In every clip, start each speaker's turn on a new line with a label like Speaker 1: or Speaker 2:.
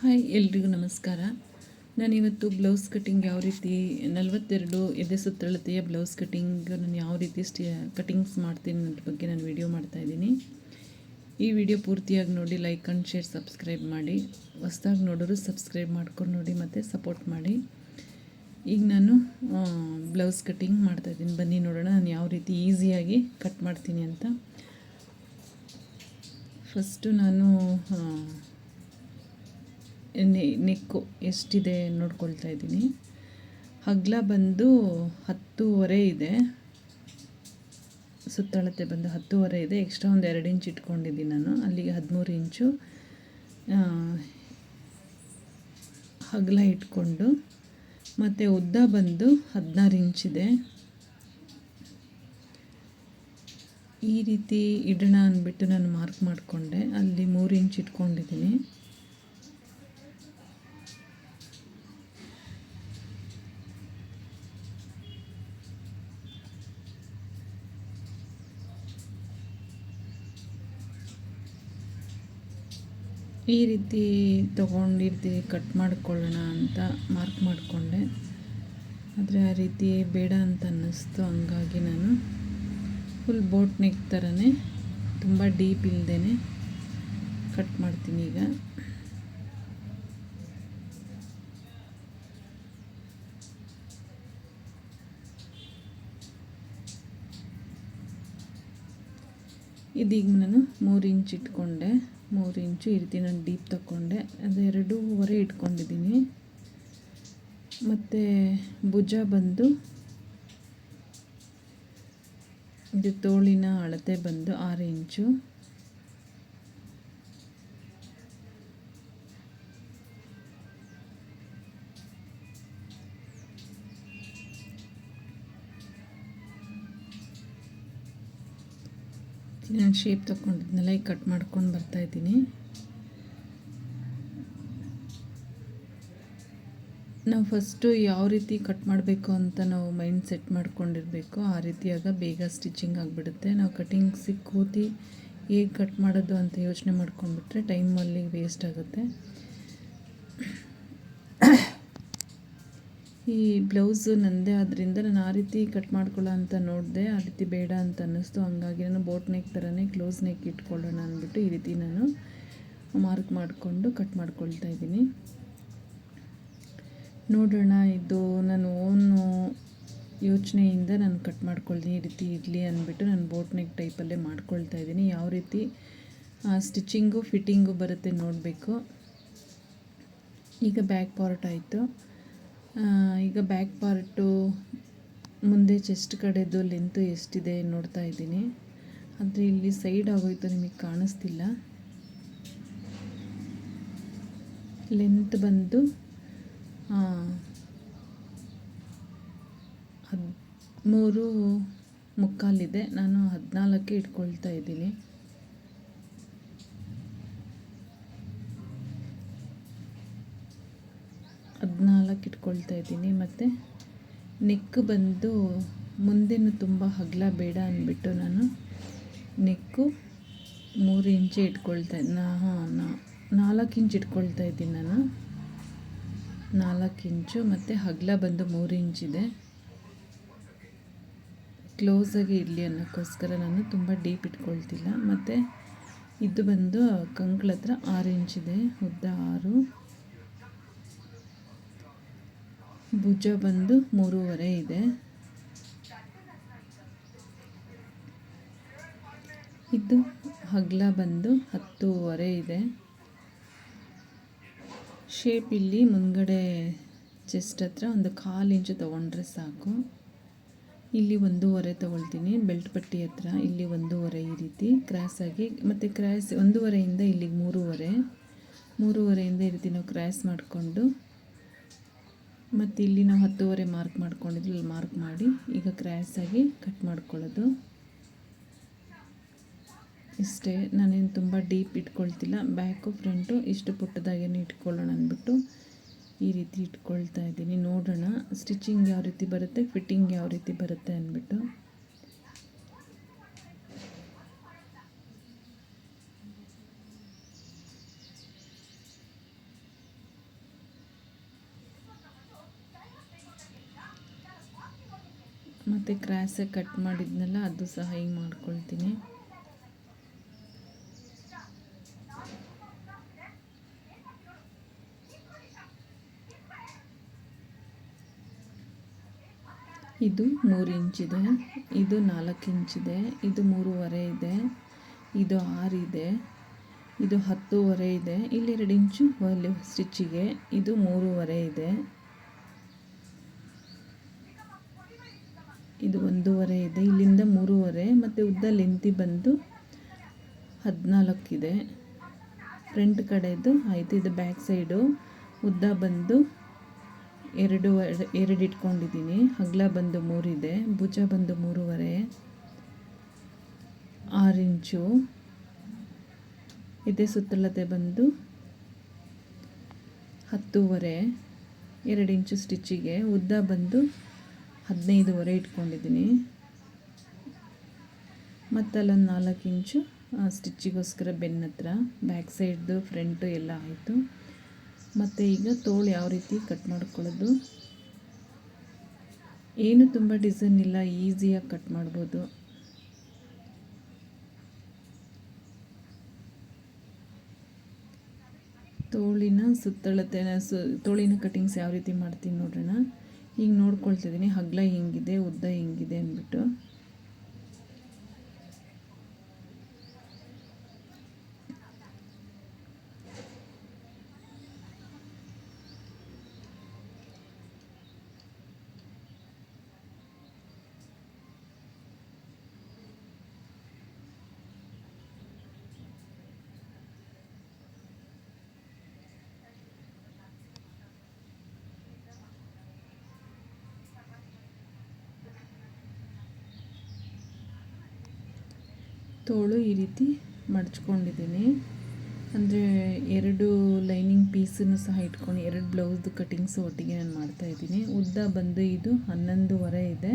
Speaker 1: Hi, ಎಲ್ರಿಗೂ ನಮಸ್ಕಾರ. ನಾನಿವತ್ತು ಬ್ಲೌಸ್ ಕಟ್ಟಿಂಗ್ ಯಾವ ರೀತಿ, ನಲವತ್ತೆರಡು ಎದೆ ಸುತ್ತಳತೆಯ ಬ್ಲೌಸ್ ಕಟ್ಟಿಂಗ್ ನಾನು ಯಾವ ರೀತಿ ಸ್ಟಿ, ಕಟಿಂಗ್ಸ್ ಮಾಡ್ತೀನಿ ಅನ್ನೋದ್ರ ಬಗ್ಗೆ ನಾನು ವಿಡಿಯೋ ಮಾಡ್ತಾಯಿದ್ದೀನಿ ಈ ವಿಡಿಯೋ ಪೂರ್ತಿಯಾಗಿ ನೋಡಿ, ಲೈಕ್ ಆ್ಯಂಡ್ ಶೇರ್, ಸಬ್ಸ್ಕ್ರೈಬ್ ಮಾಡಿ. ಹೊಸ್ದಾಗಿ ನೋಡೋರು ಸಬ್ಸ್ಕ್ರೈಬ್ ಮಾಡ್ಕೊಂಡು ನೋಡಿ, ಮತ್ತು ಸಪೋರ್ಟ್ ಮಾಡಿ. ಈಗ ನಾನು ಬ್ಲೌಸ್ ಕಟ್ಟಿಂಗ್ ಮಾಡ್ತಾಯಿದ್ದೀನಿ ಬನ್ನಿ ನೋಡೋಣ, ನಾನು ಯಾವ ರೀತಿ ಈಸಿಯಾಗಿ ಕಟ್ ಮಾಡ್ತೀನಿ ಅಂತ. ಫಸ್ಟು ನಾನು ನೆಕ್ಕು ಎಷ್ಟಿದೆ ನೋಡ್ಕೊಳ್ತಾ ಇದ್ದೀನಿ. ಹಗ್ಲ ಬಂದು ಹತ್ತೂವರೆ ಇದೆ. ಸುತ್ತಳತೆ ಬಂದು ಹತ್ತೂವರೆ ಇದೆ. ಎಕ್ಸ್ಟ್ರಾ ಒಂದು ಎರಡು ಇಂಚ್ ಇಟ್ಕೊಂಡಿದ್ದೀನಿ ನಾನು. ಅಲ್ಲಿಗೆ ಹದಿಮೂರು ಇಂಚು ಹಗ್ಲ ಇಟ್ಕೊಂಡು, ಮತ್ತು ಉದ್ದ ಬಂದು ಹದಿನಾರು ಇಂಚಿದೆ ಈ ರೀತಿ ಇಡೋಣ ಅಂದ್ಬಿಟ್ಟು ನಾನು ಮಾರ್ಕ್ ಮಾಡಿಕೊಂಡೆ. ಅಲ್ಲಿ ಮೂರು ಇಂಚ್ ಇಟ್ಕೊಂಡಿದ್ದೀನಿ. ಈ ರೀತಿ ತೊಗೊಂಡಿರ್ತಿ ಕಟ್ ಮಾಡ್ಕೊಳ್ಳೋಣ ಅಂತ ಮಾರ್ಕ್ ಮಾಡಿಕೊಂಡೆ. ಆದರೆ ಆ ರೀತಿ ಬೇಡ ಅಂತ ಅನ್ನಿಸ್ತು, ಹಂಗಾಗಿ ನಾನು ಫುಲ್ ಬೋಟ್ ನೆಕ್ ಥರನೇ ತುಂಬ ಡೀಪ್ ಇಲ್ಲದೇ ಕಟ್ ಮಾಡ್ತೀನಿ ಈಗ. ಇದೀಗ ನಾನು ಮೂರು ಇಂಚ್ ಇಟ್ಕೊಂಡೆ. ಮೂರು ಇಂಚು ಈ ರೀತಿ ನಾನು ಡೀಪ್ ತಗೊಂಡೆ ಅದು ಎರಡೂವರೆ ಇಟ್ಕೊಂಡಿದ್ದೀನಿ. ಮತ್ತು ಭುಜ ಬಂದು, ಇದು ತೋಳಿನ ಅಳತೆ ಬಂದು ಆರು ಇಂಚು. ನಾನು ಶೇಪ್ ತಗೊಂಡಿದ್ನೆಲ್ಲ ಈಗ ಕಟ್ ಮಾಡ್ಕೊಂಡು ಬರ್ತಾ ಇದ್ದೀನಿ. ನಾವು ಫಸ್ಟು ಯಾವ ರೀತಿ ಕಟ್ ಮಾಡಬೇಕು ಅಂತ ನಾವು ಮೈಂಡ್ ಸೆಟ್ ಮಾಡ್ಕೊಂಡಿರಬೇಕು, ಆ ರೀತಿಯಾಗ ಬೇಗ ಸ್ಟಿಚಿಂಗ್ ಆಗಿಬಿಡುತ್ತೆ. ನಾವು ಕಟಿಂಗ್ಸಿಗೆ ಕೂತಿ ಹೇಗೆ ಕಟ್ ಮಾಡೋದು ಅಂತ ಯೋಚನೆ ಮಾಡ್ಕೊಂಡ್ಬಿಟ್ರೆ ಟೈಮ್ ಅಲ್ಲಿ ವೇಸ್ಟ್ ಆಗುತ್ತೆ. ಈ ಬ್ಲೌಸು ನನ್ನದೇ ಆದ್ದರಿಂದ ನಾನು ಆ ರೀತಿ ಕಟ್ ಮಾಡ್ಕೊಳ್ಳೋ ಅಂತ ನೋಡಿದೆ, ಆ ರೀತಿ ಬೇಡ ಅಂತ ಅನ್ನಿಸ್ತು. ಹಂಗಾಗಿ ನಾನು ಬೋಟ್ ನೆಕ್ ಥರನೇ ಕ್ಲೋಸ್ ನೆಕ್ ಇಟ್ಕೊಳ್ಳೋಣ ಅಂದ್ಬಿಟ್ಟು ಈ ರೀತಿ ನಾನು ಮಾರ್ಕ್ ಮಾಡಿಕೊಂಡು ಕಟ್ ಮಾಡ್ಕೊಳ್ತಾ ಇದ್ದೀನಿ. ನೋಡೋಣ, ಇದು ನಾನು ಓನು ಯೋಚನೆಯಿಂದ ನಾನು ಕಟ್ ಮಾಡ್ಕೊಳ್ತೀನಿ, ಈ ರೀತಿ ಇರಲಿ ಅಂದ್ಬಿಟ್ಟು ನಾನು ಬೋಟ್ ನೆಕ್ ಟೈಪಲ್ಲೇ ಮಾಡ್ಕೊಳ್ತಾ ಇದ್ದೀನಿ. ಯಾವ ರೀತಿ? ಸ್ಟಿಚಿಂಗು ಫಿಟ್ಟಿಂಗು ಬರುತ್ತೆ ನೋಡಬೇಕು. ಈಗ ಬ್ಯಾಕ್ ಪಾರ್ಟ್ ಆಯಿತು. ಈಗ ಬ್ಯಾಕ್ ಪಾರ್ಟು ಮುಂದೆ ಚೆಸ್ಟ್ ಕಡೆದು ಲೆಂತು ಎಷ್ಟಿದೆ ನೋಡ್ತಾ ಇದ್ದೀನಿ. ಆದರೆ ಇಲ್ಲಿ ಸೈಡ್ ಆಗೋಯ್ತು, ನಿಮಗೆ ಕಾಣಿಸ್ತಿಲ್ಲ. ಲೆಂತ್ ಬಂದು ಹದಿಮೂರು ಮುಕ್ಕಾಲಿದೆ. ನಾನು ಹದಿನಾಲ್ಕೇ ಇಟ್ಕೊಳ್ತಾ ಇದ್ದೀನಿ. ಹದಿನಾಲ್ಕು ಇಟ್ಕೊಳ್ತಾ ಇದ್ದೀನಿ. ಮತ್ತು ನೆಕ್ ಬಂದು ಮುಂದೆನೂ ತುಂಬ ಹಗ್ಲ ಬೇಡ ಅಂದ್ಬಿಟ್ಟು ನಾನು ನೆಕ್ಕು ಮೂರು ಇಂಚು ಇಟ್ಕೊಳ್ತಾ ನಾ, ಹಾಂ ನಾಲ್ಕು ಇಂಚ್ ಇಟ್ಕೊಳ್ತಾ ಇದ್ದೀನಿ ನಾನು. ನಾಲ್ಕು ಇಂಚು ಮತ್ತು ಹಗ್ಲ ಬಂದು ಮೂರು ಇಂಚಿದೆ ಕ್ಲೋಸಾಗಿ ಇರಲಿ ಅನ್ನೋಕ್ಕೋಸ್ಕರ ನಾನು ತುಂಬ ಡೀಪ್ ಇಟ್ಕೊಳ್ತಿಲ್ಲ. ಮತ್ತು ಇದು ಬಂದು ಕಂಕ್ಳ ಹತ್ರ ಆರು ಇಂಚಿದೆ ಉದ್ದ ಆರು. ಭುಜ ಬಂದು ಮೂರುವರೆ ಇದೆ. ಇದು ಹಗ್ಲ ಬಂದು ಹತ್ತೂವರೆ ಇದೆ. ಶೇಪ್ ಇಲ್ಲಿ ಮುಂದ್ಗಡೆ ಚೆಸ್ಟ್ ಹತ್ರ ಒಂದು ಕಾಲು ಇಂಚು ತೊಗೊಂಡ್ರೆ ಸಾಕು. ಇಲ್ಲಿ ಒಂದೂವರೆ ತೊಗೊಳ್ತೀನಿ. ಬೆಲ್ಟ್ ಪಟ್ಟಿ ಹತ್ರ ಇಲ್ಲಿ ಒಂದೂವರೆ ಈ ರೀತಿ ಕ್ರಾಸಾಗಿ ಮತ್ತು ಕ್ರಾಸ್ ಒಂದೂವರೆಯಿಂದ ಇಲ್ಲಿಗೆ ಮೂರುವರೆ. ಮೂರುವರೆಯಿಂದ ಈ ರೀತಿ ನಾವು ಕ್ರಾಸ್ ಮಾಡಿಕೊಂಡು ಮತ್ತು ಇಲ್ಲಿ ನಾವು ಹತ್ತುವರೆ ಮಾರ್ಕ್ ಮಾಡ್ಕೊಂಡಿದ್ವಿ, ಇಲ್ಲಿ ಮಾರ್ಕ್ ಮಾಡಿ ಈಗ ಕ್ರ್ಯಾಸಾಗಿ ಕಟ್ ಮಾಡ್ಕೊಳ್ಳೋದು. ಇಷ್ಟೇ, ನಾನೇನು ತುಂಬ ಡೀಪ್ ಇಟ್ಕೊಳ್ತಿಲ್ಲ. ಬ್ಯಾಕು ಫ್ರಂಟು ಇಷ್ಟು ಪುಟ್ಟದಾಗೇನು ಇಟ್ಕೊಳ್ಳೋಣ ಅಂದ್ಬಿಟ್ಟು ಈ ರೀತಿ ಇಟ್ಕೊಳ್ತಾ ಇದ್ದೀನಿ. ನೋಡೋಣ ಸ್ಟಿಚಿಂಗ್ ಯಾವ ರೀತಿ ಬರುತ್ತೆ ಫಿಟ್ಟಿಂಗ್ ಯಾವ ರೀತಿ ಬರುತ್ತೆ ಅಂದ್ಬಿಟ್ಟು. ಮತ್ತು ಕ್ರಾಸಾಗಿ ಕಟ್ ಮಾಡಿದ್ನಲ್ಲ, ಅದು ಸಹ ಹಿಂಗೆ ಮಾಡ್ಕೊಳ್ತೀನಿ. ಇದು ಮೂರು ಇಂಚಿದೆ ಇದು ನಾಲ್ಕು ಇಂಚಿದೆ ಇದು ಮೂರುವರೆ ಇದೆ, ಇದು ಆರು ಇದೆ, ಇದು ಹತ್ತೂವರೆ ಇದೆ, ಇಲ್ಲಿ ಎರಡು ಇಂಚು ಸ್ಟಿಚ್ಚಿಗೆ, ಇದು ಮೂರುವರೆ ಇದೆ. ಇದು ಒಂದೂವರೆ ಇದೆ. ಇಲ್ಲಿಂದ ಮೂರುವರೆ. ಮತ್ತು ಉದ್ದ ಲೆಂತಿ ಬಂದು ಹದಿನಾಲ್ಕಿದೆ. ಫ್ರಂಟ್ ಕಡೆದು ಆಯಿತು. ಇದು ಬ್ಯಾಕ್ ಸೈಡು ಉದ್ದ ಬಂದು ಎರಡು ಎರಡು ಇಟ್ಕೊಂಡಿದ್ದೀನಿ. ಹಗ್ಲ ಬಂದು ಮೂರಿದೆ. ಭುಜ ಬಂದು ಮೂರುವರೆ. ಆರು ಇಂಚು. ಇದೆ ಸುತ್ತಲತೆ ಬಂದು ಹತ್ತೂವರೆ. ಎರಡು ಇಂಚು ಸ್ಟಿಚ್ಚಿಗೆ ಉದ್ದ ಬಂದು ಹದಿನೈದುವರೆ ಇಟ್ಕೊಂಡಿದ್ದೀನಿ. ಮತ್ತಲ್ಲೊಂದು ನಾಲ್ಕು ಇಂಚು ಸ್ಟಿಚ್ಚಿಗೋಸ್ಕರ ಬೆನ್ನ ಹತ್ರ. ಬ್ಯಾಕ್ ಸೈಡ್ದು, ಫ್ರಂಟು ಎಲ್ಲ ಆಯಿತು. ಮತ್ತು ಈಗ ತೋಳು ಯಾವ ರೀತಿ ಕಟ್ ಮಾಡ್ಕೊಳ್ಳೋದು? ಏನು ತುಂಬ ಡಿಸೈನ್ ಇಲ್ಲ, ಈಸಿಯಾಗಿ ಕಟ್ ಮಾಡ್ಬೋದು. ತೋಳಿನ ಸುತ್ತಳತೆ, ಸು, ತೋಳಿನ ಕಟಿಂಗ್ಸ್ ಯಾವ ರೀತಿ ಮಾಡ್ತೀನಿ ನೋಡೋಣ ಈಗ ನೋಡ್ಕೊಳ್ತಿದ್ದೀನಿ ಹಗ್ಲ ಹೆಂಗಿದೆ ಅಂದ್ಬಿಟ್ಟು ತೋಳು ಈ ರೀತಿ ಮಡಚ್ಕೊಂಡಿದ್ದೀನಿ. ಅಂದರೆ ಎರಡು ಲೈನಿಂಗ್ ಪೀಸನ್ನು ಸಹ ಇಟ್ಕೊಂಡು ಎರಡು ಬ್ಲೌಸ್ದು ಕಟಿಂಗ್ಸು ಒಟ್ಟಿಗೆ ನಾನು ಮಾಡ್ತಾಯಿದ್ದೀನಿ ಉದ್ದ ಬಂದು ಇದು ಹನ್ನೊಂದುವರೆ ಇದೆ.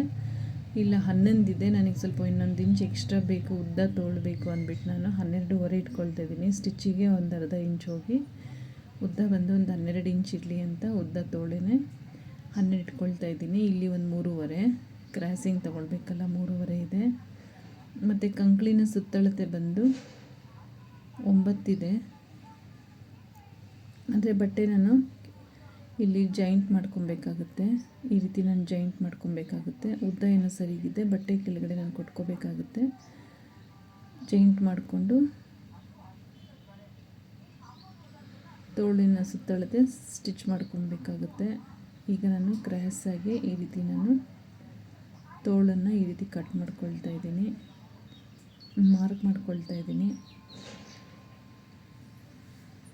Speaker 1: ಇಲ್ಲ, ಹನ್ನೊಂದಿದೆ. ನನಗೆ ಸ್ವಲ್ಪ ಇನ್ನೊಂದು ಇಂಚ್ ಎಕ್ಸ್ಟ್ರಾ ಬೇಕು, ಉದ್ದ ತೋಳು ಬೇಕು ಅಂದ್ಬಿಟ್ಟು ನಾನು ಹನ್ನೆರಡುವರೆ ಇಟ್ಕೊಳ್ತಾ ಇದ್ದೀನಿ. ಸ್ಟಿಚ್ಚಿಗೆ ಒಂದು ಅರ್ಧ ಇಂಚ್ ಹೋಗಿ. ಉದ್ದ ಬಂದು ಒಂದು ಹನ್ನೆರಡು ಇಂಚ್ ಇರಲಿ ಅಂತ ಉದ್ದ ತೋಳೆನೇ ಹನ್ನೆರಡು ಇಟ್ಕೊಳ್ತಾ ಇದ್ದೀನಿ. ಇಲ್ಲಿ ಒಂದು ಮೂರುವರೆ. ಕ್ರಾಸಿಂಗ್ ತೊಗೊಳ್ಬೇಕಲ್ಲ, ಮೂರುವರೆ ಇದೆ. ಮತ್ತು ಕಂಕ್ಳಿನ ಸುತ್ತಳತೆ ಬಂದು ಒಂಬತ್ತಿದೆ. ಅಂದರೆ ಬಟ್ಟೆ ನಾನು ಇಲ್ಲಿ ಜಾಯಿಂಟ್ ಮಾಡ್ಕೊಬೇಕಾಗುತ್ತೆ. ಈ ರೀತಿ ನಾನು ಜಾಯಿಂಟ್ ಮಾಡ್ಕೊಬೇಕಾಗುತ್ತೆ. ಉದ್ದ ಏನೋ ಸರಿಗಿದೆ, ಬಟ್ಟೆ ಕೆಳಗಡೆ ನಾನು ಕೊಟ್ಕೋಬೇಕಾಗುತ್ತೆ. ಜಾಯಿಂಟ್ ಮಾಡಿಕೊಂಡು ತೋಳಿನ ಸುತ್ತಳತೆ ಸ್ಟಿಚ್ ಮಾಡ್ಕೊಬೇಕಾಗುತ್ತೆ. ಈಗ ನಾನು ಕ್ರಾಸಾಗಿ ಈ ರೀತಿ ನಾನು ತೋಳನ್ನು ಈ ರೀತಿ ಕಟ್ ಮಾಡ್ಕೊಳ್ತಾ ಇದ್ದೀನಿ. ಮಾರ್ಕ್ ಮಾಡ್ಕೊಳ್ತಾ ಇದ್ದೀನಿ.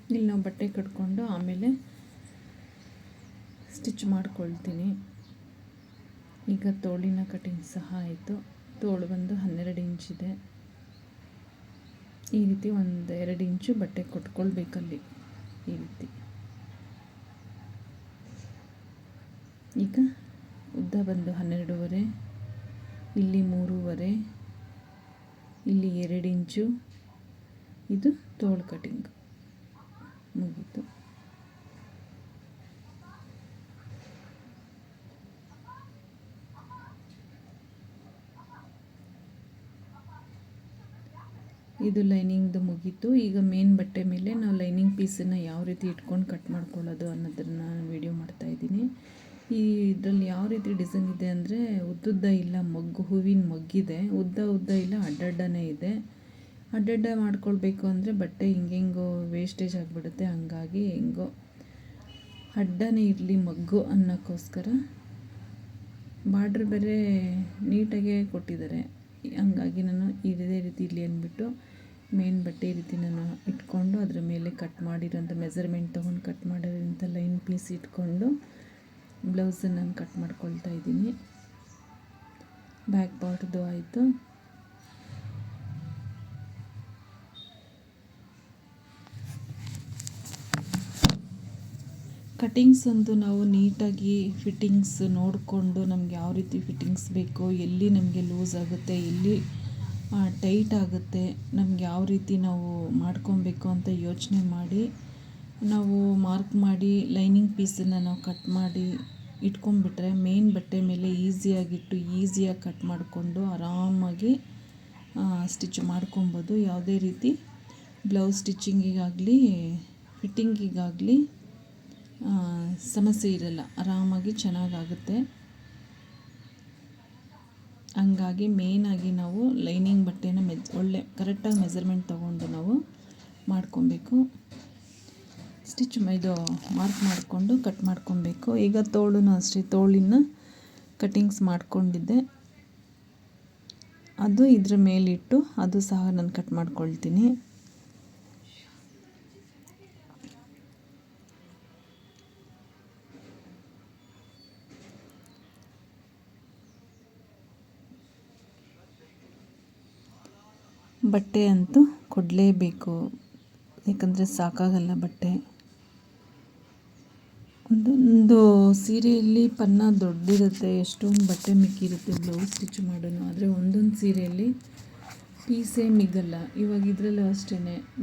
Speaker 1: ಇಲ್ಲಿ ನಾವು ಬಟ್ಟೆ ಕಟ್ಕೊಂಡು ಆಮೇಲೆ ಸ್ಟಿಚ್ ಮಾಡ್ಕೊಳ್ತೀನಿ. ಈಗ ತೋಳಿನ ಕಟಿಂಗ್ ಸಹ ಆಯಿತು. ತೋಳು ಬಂದು ಹನ್ನೆರಡು ಇಂಚಿದೆ ಈ ರೀತಿ ಒಂದು ಎರಡು ಇಂಚು ಬಟ್ಟೆ ಕೊಟ್ಕೊಳ್ಬೇಕಲ್ಲಿ. ಈ ರೀತಿ. ಈಗ ಉದ್ದ ಬಂದು ಹನ್ನೆರಡೂವರೆ, ಇಲ್ಲಿ ಮೂರುವರೆ ಇಲ್ಲಿ ಎರಡು ಇಂಚು. ಇದು ತೋಳು ಕಟಿಂಗ್ ಮುಗೀತು. ಇದು ಲೈನಿಂಗ್ದು ಮುಗೀತು. ಈಗ ಮೇನ್ ಬಟ್ಟೆ ಮೇಲೆ ನಾವು ಲೈನಿಂಗ್ ಪೀಸನ್ನು ಯಾವ ರೀತಿ ಇಟ್ಕೊಂಡು ಕಟ್ ಮಾಡ್ಕೊಳ್ಳೋದು ಅನ್ನೋದನ್ನು ನಾನು ವೀಡಿಯೋ ಮಾಡ್ತಾಯಿದ್ದೀನಿ ಈ ಇದರಲ್ಲಿ ಯಾವ ರೀತಿ ಡಿಸೈನ್ ಇದೆ ಅಂದರೆ ಉದ್ದುದ್ದ ಇಲ್ಲ, ಮಗ್ಗು, ಹೂವಿನ ಮಗ್ಗಿದೆ, ಉದ್ದ ಉದ್ದ ಇಲ್ಲ, ಅಡ್ಡಡ್ಡನೇ ಇದೆ. ಅಡ್ಡಡ್ಡ ಮಾಡ್ಕೊಳ್ಬೇಕು ಅಂದರೆ ಬಟ್ಟೆ ಹಿಂಗೆಂಗೋ ವೇಸ್ಟೇಜ್ ಆಗಿಬಿಡುತ್ತೆ, ಹಂಗಾಗಿ ಹೆಂಗೋ ಅಡ್ಡನೇ ಇರಲಿ ಮಗ್ಗು ಅನ್ನೋಕ್ಕೋಸ್ಕರ. ಬಾರ್ಡ್ರ್ ಬೇರೆ ನೀಟಾಗೆ ಕೊಟ್ಟಿದ್ದಾರೆ. ಹಂಗಾಗಿ ನಾನು ಇದೇ ರೀತಿ ಇರಲಿ ಅಂದ್ಬಿಟ್ಟು ಮೇನ್ ಬಟ್ಟೆ ರೀತಿ ನಾನು ಇಟ್ಕೊಂಡು ಅದರ ಮೇಲೆ ಕಟ್ ಮಾಡಿರೋಂಥ ಮೆಸರ್ಮೆಂಟ್ ತೊಗೊಂಡು ಕಟ್ ಮಾಡಿರೋಂಥ ಲೈನ್ ಪೀಸ್ ಇಟ್ಕೊಂಡು ಬ್ಲೌಸನ್ನು ನಾನು ಕಟ್ ಮಾಡ್ಕೊಳ್ತಾ ಇದ್ದೀನಿ. ಬ್ಯಾಕ್ ಪಾರ್ಟ್ದು ಆಯಿತು. ಕಟಿಂಗ್ಸ್ ಅಂತೂ ನಾವು ನೀಟಾಗಿ ಫಿಟ್ಟಿಂಗ್ಸ್ ನೋಡಿಕೊಂಡು ನಮ್ಗೆ ಯಾವ ರೀತಿ ಫಿಟ್ಟಿಂಗ್ಸ್ ಬೇಕೋ, ಎಲ್ಲಿ ನಮಗೆ ಲೂಸ್ ಆಗುತ್ತೆ, ಎಲ್ಲಿ ಟೈಟ್ ಆಗುತ್ತೆ, ನಮ್ಗೆ ಯಾವ ರೀತಿ ನಾವು ಮಾಡ್ಕೊಬೇಕು ಅಂತ ಯೋಚನೆ ಮಾಡಿ ನಾವು ಮಾರ್ಕ್ ಮಾಡಿ ಲೈನಿಂಗ್ ಪೀಸನ್ನು ನಾವು ಕಟ್ ಮಾಡಿ ಇಟ್ಕೊಂಡ್ಬಿಟ್ರೆ ಮೇನ್ ಬಟ್ಟೆ ಮೇಲೆ ಈಸಿಯಾಗಿಟ್ಟು ಈಸಿಯಾಗಿ ಕಟ್ ಮಾಡಿಕೊಂಡು ಆರಾಮಾಗಿ ಸ್ಟಿಚ್ ಮಾಡ್ಕೊಬೋದು. ಯಾವುದೇ ರೀತಿ ಬ್ಲೌಸ್ ಸ್ಟಿಚ್ಚಿಂಗಿಗಾಗಲಿ ಫಿಟ್ಟಿಂಗಿಗಾಗಲಿ ಸಮಸ್ಯೆ ಇರಲ್ಲ. ಆರಾಮಾಗಿ ಚೆನ್ನಾಗಾಗುತ್ತೆ. ಹಂಗಾಗಿ ಮೇಯ್ನಾಗಿ ನಾವು ಲೈನಿಂಗ್ ಬಟ್ಟೆನ ಮೆಜ್, ಒಳ್ಳೆ ಕರೆಕ್ಟಾಗಿ ಮೆಜರ್ಮೆಂಟ್ ತೊಗೊಂಡು ನಾವು ಮಾಡ್ಕೊಬೇಕು. ಸ್ಟಿಚ್ ಇದು ಮಾರ್ಕ್ ಮಾಡಿಕೊಂಡು ಕಟ್ ಮಾಡ್ಕೊಬೇಕು. ಈಗ ತೋಳನ್ನು ಅಷ್ಟೇ, ತೋಳಿನ ಕಟಿಂಗ್ಸ್ ಮಾಡ್ಕೊಂಡಿದ್ದೆ. ಅದು ಇದ್ರ ಮೇಲಿಟ್ಟು ಅದು ಸಹ ನಾನು ಕಟ್ ಮಾಡ್ಕೊಳ್ತೀನಿ. ಬಟ್ಟೆ ಅಂತೂ ಕೊಡಲೇಬೇಕು. ಯಾಕಂದರೆ ಸಾಕಾಗಲ್ಲ ಬಟ್ಟೆ. ಒಂದೊಂದು ಸೀರೆಯಲ್ಲಿ ಪನ್ನ ದೊಡ್ಡದಿರುತ್ತೆ ಎಷ್ಟೊಂದು ಬಟ್ಟೆ ಮಿಕ್ಕಿರುತ್ತೆ, ಬ್ಲೌಸ್ ಸ್ಟಿಚ್ ಮಾಡೋನು. ಆದರೆ ಒಂದೊಂದು ಸೀರೆಯಲ್ಲಿ ಪೀಸೇ ಮಿಗಲ್ಲ. ಇವಾಗ ಇದರಲ್ಲೂ ಅಷ್ಟೇ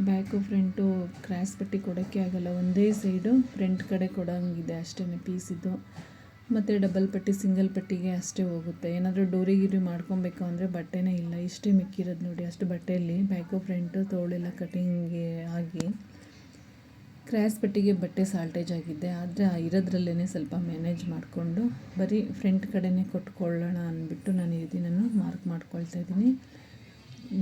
Speaker 1: ಬ್ಯಾಕು ಫ್ರಂಟು ಕ್ರಾಸ್ ಪಟ್ಟಿ ಕೊಡೋಕ್ಕೆ ಆಗಲ್ಲ. ಒಂದೇ ಸೈಡು ಫ್ರಂಟ್ ಕಡೆ ಕೊಡೋಂಗಿದೆ ಅಷ್ಟೇ ಪೀಸಿದ್ದು ಮತ್ತು ಡಬಲ್ ಪಟ್ಟಿ ಸಿಂಗಲ್ ಪಟ್ಟಿಗೆ ಅಷ್ಟೇ ಹೋಗುತ್ತೆ. ಏನಾದರೂ ಡೋರಿ ಗಿರಿ ಮಾಡ್ಕೊಬೇಕು ಅಂದರೆ ಬಟ್ಟೆನೇ ಇಲ್ಲ. ಇಷ್ಟೇ ಮಿಕ್ಕಿರೋದು ನೋಡಿ ಅಷ್ಟು ಬಟ್ಟೆಯಲ್ಲಿ. ಬ್ಯಾಕು ಫ್ರಂಟು ತೋಳೆಲ್ಲ ಕಟಿಂಗ್ಗೆ ಆಗಿ. ಕ್ರ್ಯಾಸ್ ಪಟ್ಟಿಗೆ ಬಟ್ಟೆ ಸಾಲ್ಟೇಜ್ ಆಗಿದೆ ಆದರೆ ಇರೋದ್ರಲ್ಲೇ ಸ್ವಲ್ಪ ಮ್ಯಾನೇಜ್ ಮಾಡಿಕೊಂಡು ಬರೀ ಫ್ರಂಟ್ ಕಡೆನೇ ಕೊಟ್ಕೊಳ್ಳೋಣ ಅಂದ್ಬಿಟ್ಟು ನಾನು ಈ ದಿನನೂ ಮಾರ್ಕ್ ಮಾಡ್ಕೊಳ್ತಾ ಇದ್ದೀನಿ.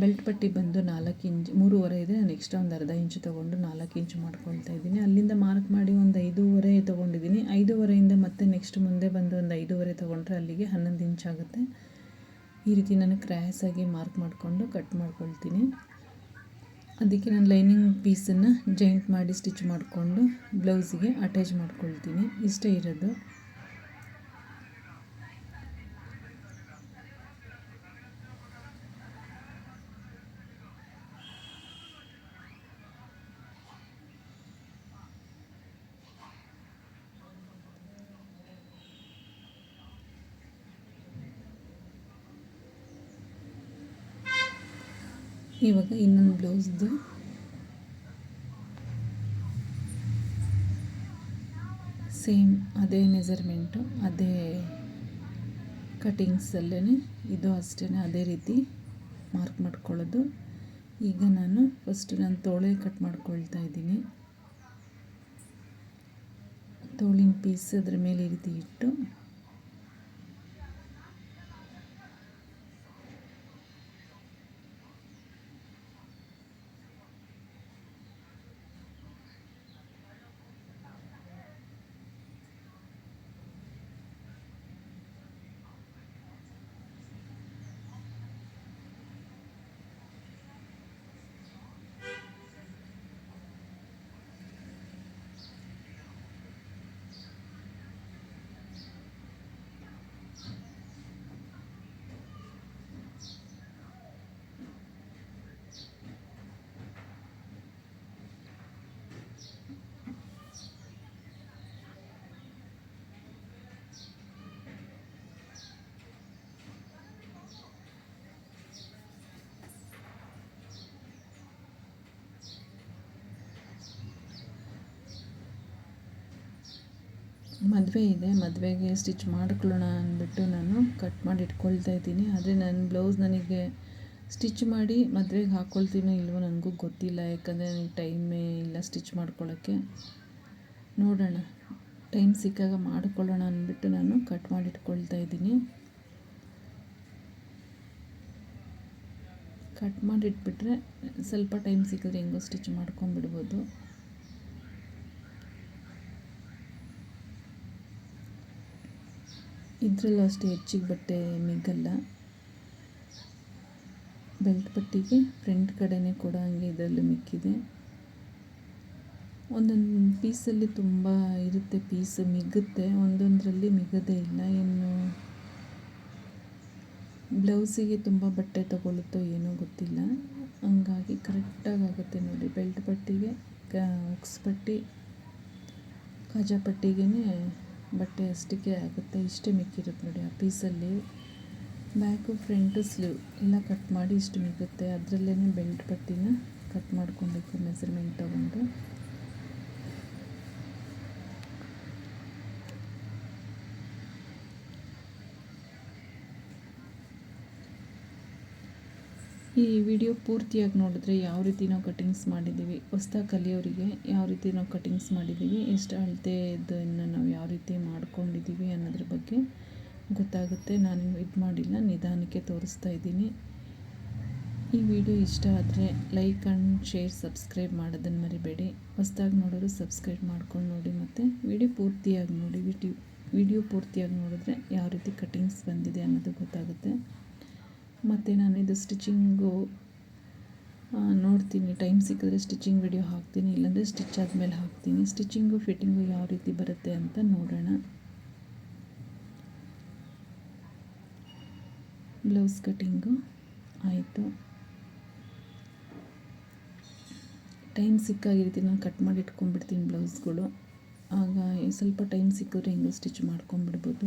Speaker 1: ಬೆಲ್ಟ್ ಪಟ್ಟಿ ಬಂದು ನಾಲ್ಕು ಇಂಚ್, ಮೂರುವರೆ ಇದೆ, ನಾನು ಎಕ್ಸ್ಟ್ರಾ ಒಂದು ಅರ್ಧ ಇಂಚು ತೊಗೊಂಡು ನಾಲ್ಕು ಇಂಚು ಮಾಡ್ಕೊಳ್ತಾ ಇದ್ದೀನಿ. ಅಲ್ಲಿಂದ ಮಾರ್ಕ್ ಮಾಡಿ ಒಂದು ಐದೂವರೆ ತೊಗೊಂಡಿದ್ದೀನಿ. ಐದೂವರೆಯಿಂದ ಮತ್ತೆ ನೆಕ್ಸ್ಟ್ ಮುಂದೆ ಬಂದು ಒಂದು ಐದೂವರೆ ತೊಗೊಂಡ್ರೆ ಅಲ್ಲಿಗೆ ಹನ್ನೊಂದು ಇಂಚ್ ಆಗುತ್ತೆ. ಈ ರೀತಿ ನಾನು ಕ್ರ್ಯಾಸಾಗಿ ಮಾರ್ಕ್ ಮಾಡಿಕೊಂಡು ಕಟ್ ಮಾಡ್ಕೊಳ್ತೀನಿ. ಅದಕ್ಕೆ ನಾನು ಲೈನಿಂಗ್ ಪೀಸನ್ನು ಜಾಯಿಂಟ್ ಮಾಡಿ ಸ್ಟಿಚ್ ಮಾಡಿಕೊಂಡು ಬ್ಲೌಸಿಗೆ ಅಟ್ಯಾಚ್ ಮಾಡ್ಕೊಳ್ತೀನಿ. ಇಷ್ಟೇ ಇರೋದು. ಇವಾಗ ಇನ್ನೊಂದು ಬ್ಲೌಸ್ದು. ಸೇಮ್ ಅದೇ ಮೆಜರ್ಮೆಂಟು, ಅದೇ ಕಟಿಂಗ್ಸಲ್ಲೇ ಇದು ಅಷ್ಟೇ ಅದೇ ರೀತಿ ಮಾರ್ಕ್ ಮಾಡ್ಕೊಳ್ಳೋದು. ಈಗ ನಾನು ಫಸ್ಟ್ ನಾನು ತೋಳೆ ಕಟ್ ಮಾಡ್ಕೊಳ್ತಾ ಇದ್ದೀನಿ. ತೋಳಿನ ಪೀಸ್ ಅದ್ರ ಮೇಲೆ ಈ ರೀತಿ ಇಟ್ಟು ಮದುವೆ ಇದೆ, ಮದುವೆಗೆ ಸ್ಟಿಚ್ ಮಾಡ್ಕೊಳ್ಳೋಣ ಅಂದ್ಬಿಟ್ಟು ನಾನು ಕಟ್ ಮಾಡಿ ಇಟ್ಕೊಳ್ತಾ ಇದ್ದೀನಿ. ಆದರೆ ನನ್ನ ಬ್ಲೌಸ್ ನನಗೆ ಸ್ಟಿಚ್ ಮಾಡಿ ಮದುವೆಗೆ ಹಾಕ್ಕೊಳ್ತೀನೋ ಇಲ್ವೋ ನನಗೂ ಗೊತ್ತಿಲ್ಲ. ಯಾಕಂದರೆ ನನಗೆ ಟೈಮೇ ಇಲ್ಲ ಸ್ಟಿಚ್ ಮಾಡ್ಕೊಳ್ಳೋಕ್ಕೆ ನೋಡೋಣ. ಟೈಮ್ ಸಿಕ್ಕಾಗ ಮಾಡ್ಕೊಳ್ಳೋಣ ಅಂದ್ಬಿಟ್ಟು ನಾನು ಕಟ್ ಮಾಡಿ ಇಟ್ಕೊಳ್ತಾ ಇದ್ದೀನಿ. ಕಟ್ ಮಾಡಿಟ್ಬಿಟ್ರೆ ಸ್ವಲ್ಪ ಟೈಮ್ ಸಿಕ್ಕಿದ್ರೆ ಹೆಂಗೋ ಸ್ಟಿಚ್ ಮಾಡ್ಕೊಂಬಿಡ್ಬೋದು ಇದರಲ್ಲೂ ಅಷ್ಟೇ ಹೆಚ್ಚಿಗೆ ಬಟ್ಟೆ ಮಿಗಲ್ಲ. ಬೆಲ್ಟ್ ಪಟ್ಟಿಗೆ ಫ್ರಂಟ್ ಕಡೆಯೇ ಕೂಡ ಹಂಗೆ ಇದರಲ್ಲಿ ಮಿಕ್ಕಿದೆ. ಒಂದೊಂದು ಪೀಸಲ್ಲಿ ತುಂಬ ಇರುತ್ತೆ ಪೀಸ್, ಮಿಗುತ್ತೆ. ಒಂದೊಂದರಲ್ಲಿ ಮಿಗದೇ ಇಲ್ಲ. ಇನ್ನು ಬ್ಲೌಸಿಗೆ ತುಂಬ ಬಟ್ಟೆ ತಗೊಳುತ್ತೋ ಏನೋ ಗೊತ್ತಿಲ್ಲ. ಹಂಗಾಗಿ ಕರೆಕ್ಟಾಗಿ ಆಗುತ್ತೆ ನೋಡಿ. ಬೆಲ್ಟ್ ಪಟ್ಟಿಗೆ, ಕ, ಉಕ್ಸ್ ಪಟ್ಟಿ, ಕಾಜಾ ಪಟ್ಟಿಗೆ ಬಟ್ಟೆ ಅಷ್ಟಕ್ಕೆ ಆಗುತ್ತೆ. ಇಷ್ಟೇ ಮಿಕ್ಕಿರುತ್ತೆ ನೋಡಿ ಆ ಪೀಸಲ್ಲಿ. ಬ್ಯಾಕು ಫ್ರಂಟು ಸ್ಲೀವ್ ಎಲ್ಲ ಕಟ್ ಮಾಡಿ ಇಷ್ಟು ಮಿಕ್ಕುತ್ತೆ ಅದರಲ್ಲೇ ಬೆಲ್ಟ್ ಪಟ್ಟಿನ ಕಟ್ ಮಾಡ್ಕೊಬೇಕು ಮೆಸರ್ಮೆಂಟ್ ತೊಗೊಂಡು. ಈ ವಿಡಿಯೋ ಪೂರ್ತಿಯಾಗಿ ನೋಡಿದ್ರೆ ಯಾವ ರೀತಿ ನಾವು ಕಟಿಂಗ್ಸ್ ಮಾಡಿದ್ದೀವಿ ಹೊಸ್ದಾಗಿ ಕಲಿಯೋರಿಗೆ ಯಾವ ರೀತಿ ನಾವು ಕಟಿಂಗ್ಸ್ ಮಾಡಿದ್ದೀವಿ, ಎಷ್ಟು ಅಳತೆದನ್ನು ನಾವು ಯಾವ ರೀತಿ ಮಾಡ್ಕೊಂಡಿದ್ದೀವಿ ಅನ್ನೋದ್ರ ಬಗ್ಗೆ ಗೊತ್ತಾಗುತ್ತೆ. ನಾನು ಇದು ಮಾಡಿಲ್ಲ, ನಿಧಾನಕ್ಕೆ ತೋರಿಸ್ತಾ ಇದ್ದೀನಿ. ಈ ವಿಡಿಯೋ ಇಷ್ಟ ಆದರೆ ಲೈಕ್ ಆ್ಯಂಡ್ ಶೇರ್, ಸಬ್ಸ್ಕ್ರೈಬ್ ಮಾಡೋದನ್ನು ಮರಿಬೇಡಿ. ಹೊಸ್ದಾಗಿ ನೋಡೋರು ಸಬ್ಸ್ಕ್ರೈಬ್ ಮಾಡ್ಕೊಂಡು ನೋಡಿ ಮತ್ತು ವಿಡಿಯೋ ಪೂರ್ತಿಯಾಗಿ ನೋಡಿ ವಿಡಿಯೋ ವಿಡಿಯೋ ಪೂರ್ತಿಯಾಗಿ ನೋಡಿದ್ರೆ ಯಾವ ರೀತಿ ಕಟಿಂಗ್ಸ್ ಬಂದಿದೆ ಅನ್ನೋದು ಗೊತ್ತಾಗುತ್ತೆ. ಮತ್ತು ನಾನು ಇದು ಸ್ಟಿಚಿಂಗು ನೋಡ್ತೀನಿ. ಟೈಮ್ ಸಿಕ್ಕಿದ್ರೆ ಸ್ಟಿಚಿಂಗ್ ವಿಡಿಯೋ ಹಾಕ್ತೀನಿ, ಇಲ್ಲಾಂದರೆ ಸ್ಟಿಚ್ ಆದಮೇಲೆ ಹಾಕ್ತೀನಿ. ಸ್ಟಿಚಿಂಗು, ಫಿಟ್ಟಿಂಗು ಯಾವ ರೀತಿ ಬರುತ್ತೆ ಅಂತ ನೋಡೋಣ. ಬ್ಲೌಸ್ ಕಟ್ಟಿಂಗು ಆಯಿತು. ಟೈಮ್ ಸಿಕ್ಕಾಗ ಈ ರೀತಿ ನಾನು ಕಟ್ ಮಾಡಿ ಇಟ್ಕೊಂಡ್ಬಿಡ್ತೀನಿ ಬ್ಲೌಸ್ಗಳು. ಆಗ ಸ್ವಲ್ಪ ಟೈಮ್ ಸಿಕ್ಕಿದ್ರೆ ಹಿಂಗೆ ಸ್ಟಿಚ್ ಮಾಡ್ಕೊಂಬಿಡ್ಬೋದು